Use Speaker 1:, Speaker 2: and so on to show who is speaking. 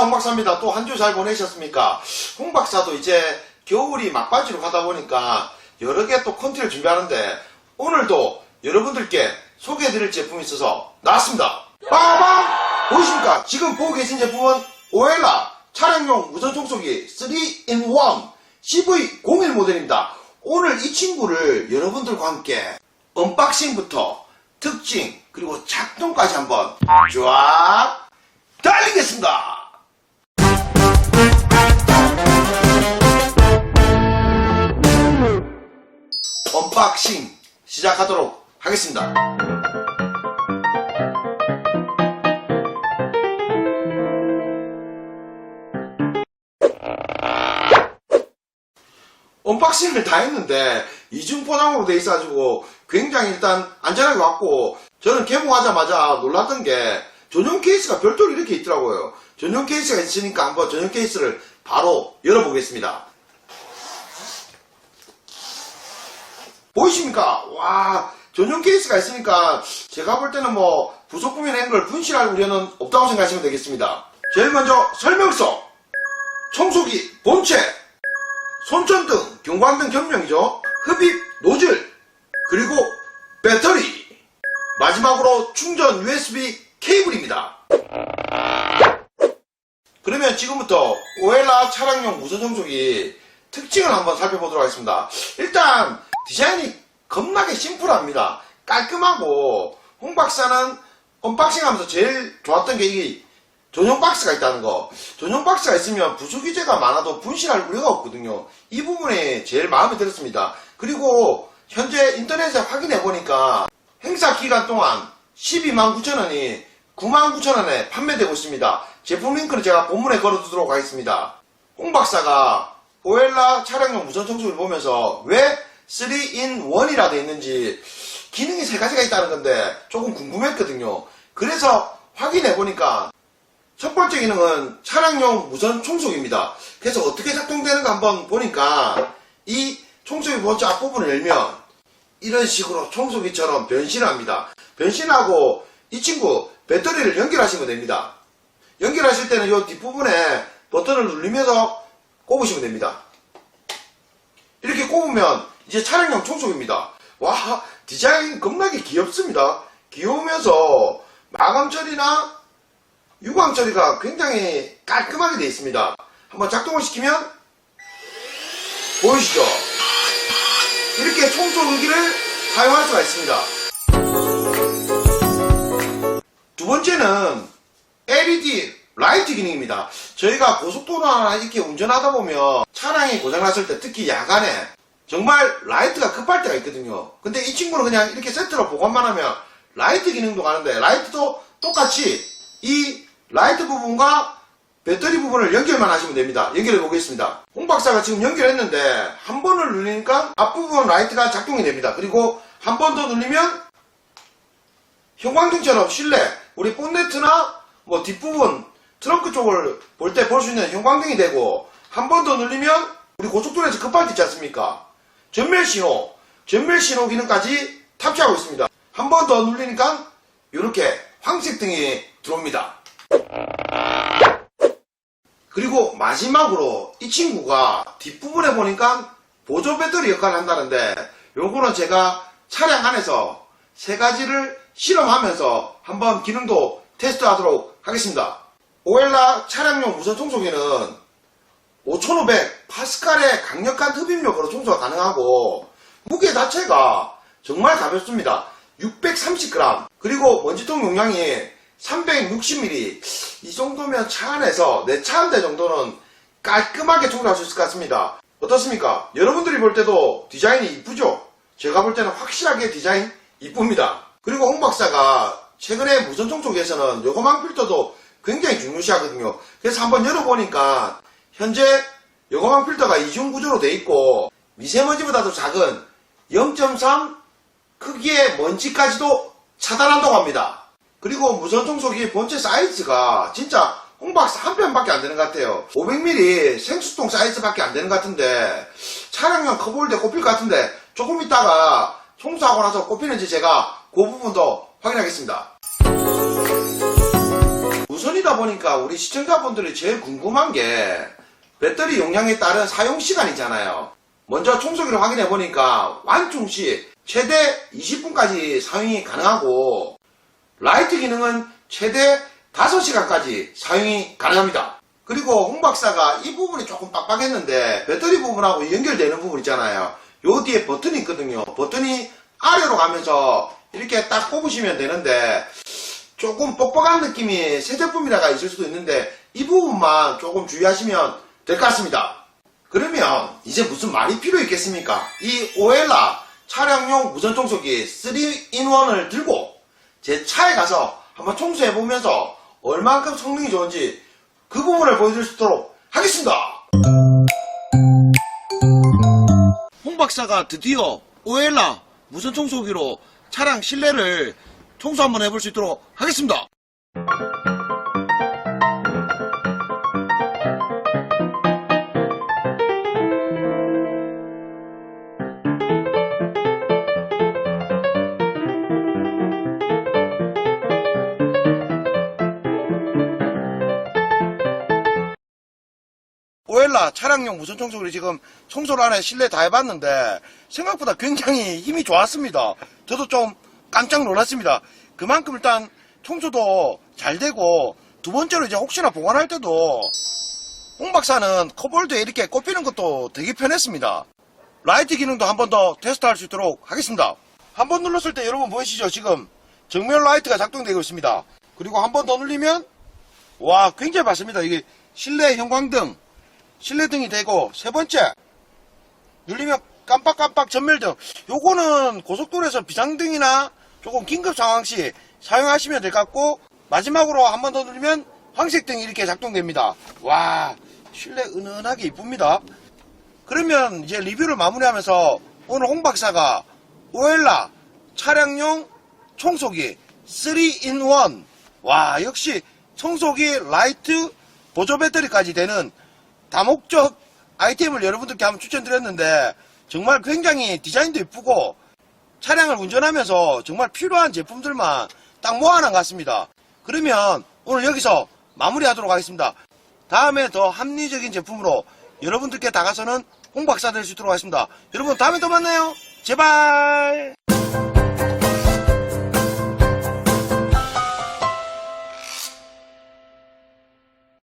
Speaker 1: 안녕하십니까 홍박사입니다. 또 한 주 잘 보내셨습니까? 홍 박사도 이제 겨울이 막바지로 가다 보니까 여러 개또 컨텐츠를 준비하는데 오늘도 여러분들께 소개해드릴 제품이 있어서 나왔습니다. 빠밤! 보이십니까? 지금 보고 계신 제품은 오엘라 차량용 무선 청소기 3-in-1 CV01 모델입니다. 오늘 이 친구를 여러분들과 함께 언박싱부터 특징 그리고 작동까지 한번 쫙 달리겠습니다. 언박싱 시작하도록 하겠습니다. 언박싱을 다 했는데 이중 포장으로 돼 있어가지고 굉장히 일단 안전하게 왔고 저는 개봉하자마자 놀랐던 게 전용 케이스가 별도로 이렇게 있더라고요. 전용 케이스가 있으니까 한번 전용 케이스를 바로 열어보겠습니다. 보이십니까? 와, 전용 케이스가 있으니까 제가 볼 때는 뭐 부속품이 낸걸 분실할 우려는 없다고 생각하시면 되겠습니다. 제일 먼저 설명서, 청소기 본체, 손전등, 경광등 겸용이죠. 흡입 노즐, 그리고 배터리, 마지막으로 충전 USB 케이블입니다. 그러면 지금부터 오엘라 차량용 무선 청소기 특징을 한번 살펴보도록 하겠습니다. 일단 디자인이 겁나게 심플합니다. 깔끔하고 홍 박사는 언박싱 하면서 제일 좋았던 게이 전용 박스가 있다는 거. 전용 박스가 있으면 부수 기재가 많아도 분실할 우려가 없거든요. 이 부분이 제일 마음에 들었습니다. 그리고 현재 인터넷에 확인해 보니까 행사 기간 동안 12만 9천 원이 9만 9천 원에 판매되고 있습니다. 제품 링크는 제가 본문에 걸어두도록 하겠습니다. 홍 박사가 오엘라 차량용 무선 청소기를 보면서 왜 3in1이라 돼 있는지 기능이 세 가지가 있다는 건데 조금 궁금했거든요. 그래서 확인해 보니까 첫 번째 기능은 차량용 무선 청소기입니다. 그래서 어떻게 작동되는가 한번 보니까 이 청소기 본체 앞부분을 열면 이런 식으로 청소기처럼 변신합니다. 변신하고 이 친구 배터리를 연결하시면 됩니다. 연결하실 때는 이 뒷부분에 버튼을 누르면서 꼽으시면 됩니다. 이렇게 꼽으면 이제 차량용 청소기입니다. 와 디자인 겁나게 귀엽습니다. 귀여우면서 마감 처리나 유광 처리가 굉장히 깔끔하게 되어 있습니다. 한번 작동을 시키면 보이시죠? 이렇게 청소기를 사용할 수가 있습니다. 두 번째는 LED 라이트 기능입니다. 저희가 고속도로나 이렇게 운전하다 보면 차량이 고장났을 때 특히 야간에 정말 라이트가 급할 때가 있거든요. 근데 이 친구는 그냥 이렇게 세트로 보관만 하면 라이트 기능도 가는데 라이트도 똑같이 이 라이트 부분과 배터리 부분을 연결만 하시면 됩니다. 연결해 보겠습니다. 홍 박사가 지금 연결했는데 한 번을 누르니까 앞부분 라이트가 작동이 됩니다. 그리고 한 번더 누르면 형광등처럼 실내 우리 본네트나 뭐 뒷부분 트렁크 쪽을 볼 때 볼 수 있는 형광등이 되고 한 번더 누르면 우리 고속도로에서 급할 때 있지 않습니까? 전멸 신호, 전멸 신호 기능까지 탑재하고 있습니다. 한 번더 누르니까 이렇게 황색 등이 들어옵니다. 그리고 마지막으로 이 친구가 뒷부분에 보니까 보조 배터리 역할을 한다는데 요거는 제가 차량 안에서 세 가지를 실험하면서 한번 기능도 테스트하도록 하겠습니다. 오엘라 차량용 무선 청소기는 5500파 스칼의 강력한 흡입력으로 청소가 가능하고 무게 자체가 정말 가볍습니다. 630g 그리고 먼지통 용량이 360ml 이 정도면 차 안에서 내 차 한 대 정도는 깔끔하게 청소할 수 있을 것 같습니다. 어떻습니까? 여러분들이 볼 때도 디자인이 이쁘죠? 제가 볼 때는 확실하게 디자인 이쁩니다. 그리고 홍 박사가 최근에 무선 청소기에서는 요거만 필터도 굉장히 중요시하거든요. 그래서 한번 열어보니까 현재 요거만 필터가 이중 구조로 돼 있고 미세먼지보다도 작은 0.3 크기의 먼지까지도 차단한다고 합니다. 그리고 무선 청소기 본체 사이즈가 진짜 홍박사 한 편밖에 안 되는 것 같아요. 500mm 생수통 사이즈밖에 안 되는 것 같은데 차량용 커볼때 꼽힐 것 같은데 조금 있다가 청소하고 나서 꼽히는지 제가 그 부분도 확인하겠습니다. 무선이 2원이다 보니까 우리 시청자분들이 제일 궁금한 게 배터리 용량에 따른 사용 시간이잖아요. 먼저 청소기를 확인해 보니까 완충 시 최대 20분까지 사용이 가능하고 라이트 기능은 최대 5시간까지 사용이 가능합니다. 그리고 홍 박사가 이 부분이 조금 빡빡했는데 배터리 부분하고 연결되는 부분 있잖아요. 요 뒤에 버튼이 있거든요. 버튼이 아래로 가면서 이렇게 딱 뽑으시면 되는데 조금 뻑뻑한 느낌이 새 제품이라가 있을 수도 있는데 이 부분만 조금 주의하시면 될 것 같습니다. 그러면 이제 무슨 말이 필요 있겠습니까? 이 오엘라 차량용 무선 청소기 3-in-1을 들고 제 차에 가서 한번 청소해 보면서 얼만큼 성능이 좋은지 그 부분을 보여드릴 수 있도록 하겠습니다. 홍 박사가 드디어 오엘라 무선 청소기로 차량 실내를 청소 한번 해볼 수 있도록 하겠습니다. 오엘라 차량용 무선 청소기를 지금 청소를 안에 실내 다 해봤는데 생각보다 굉장히 힘이 좋았습니다. 저도 좀 깜짝 놀랐습니다. 그만큼 일단 청소도 잘 되고 두 번째로 이제 혹시나 보관할 때도 홍 박사는 컵홀드에 이렇게 꼽히는 것도 되게 편했습니다. 라이트 기능도 한 번 더 테스트할 수 있도록 하겠습니다. 한 번 눌렀을 때 여러분 보이시죠? 지금 정면 라이트가 작동되고 있습니다. 그리고 한 번 더 눌리면 와 굉장히 밝습니다. 이게 실내 형광등 실내등이 되고 세 번째 눌리면 깜빡깜빡 전멸등. 요거는 고속도로에서 비상등이나 조금 긴급 상황 시 사용하시면 될 것 같고 마지막으로 한 번 더 누르면 황색등이 이렇게 작동됩니다. 와 실내 은은하게 이쁩니다. 그러면 이제 리뷰를 마무리하면서 오늘 홍 박사가 오엘라 차량용 청소기 3in1 와 역시 청소기 라이트 보조 배터리까지 되는 다목적 아이템을 여러분들께 한번 추천드렸는데 정말 굉장히 디자인도 이쁘고 차량을 운전하면서 정말 필요한 제품들만 딱 모아놓은 것 같습니다. 그러면 오늘 여기서 마무리하도록 하겠습니다. 다음에 더 합리적인 제품으로 여러분들께 다가서는 홍박사 될 수 있도록 하겠습니다. 여러분 다음에 또 만나요. 제발.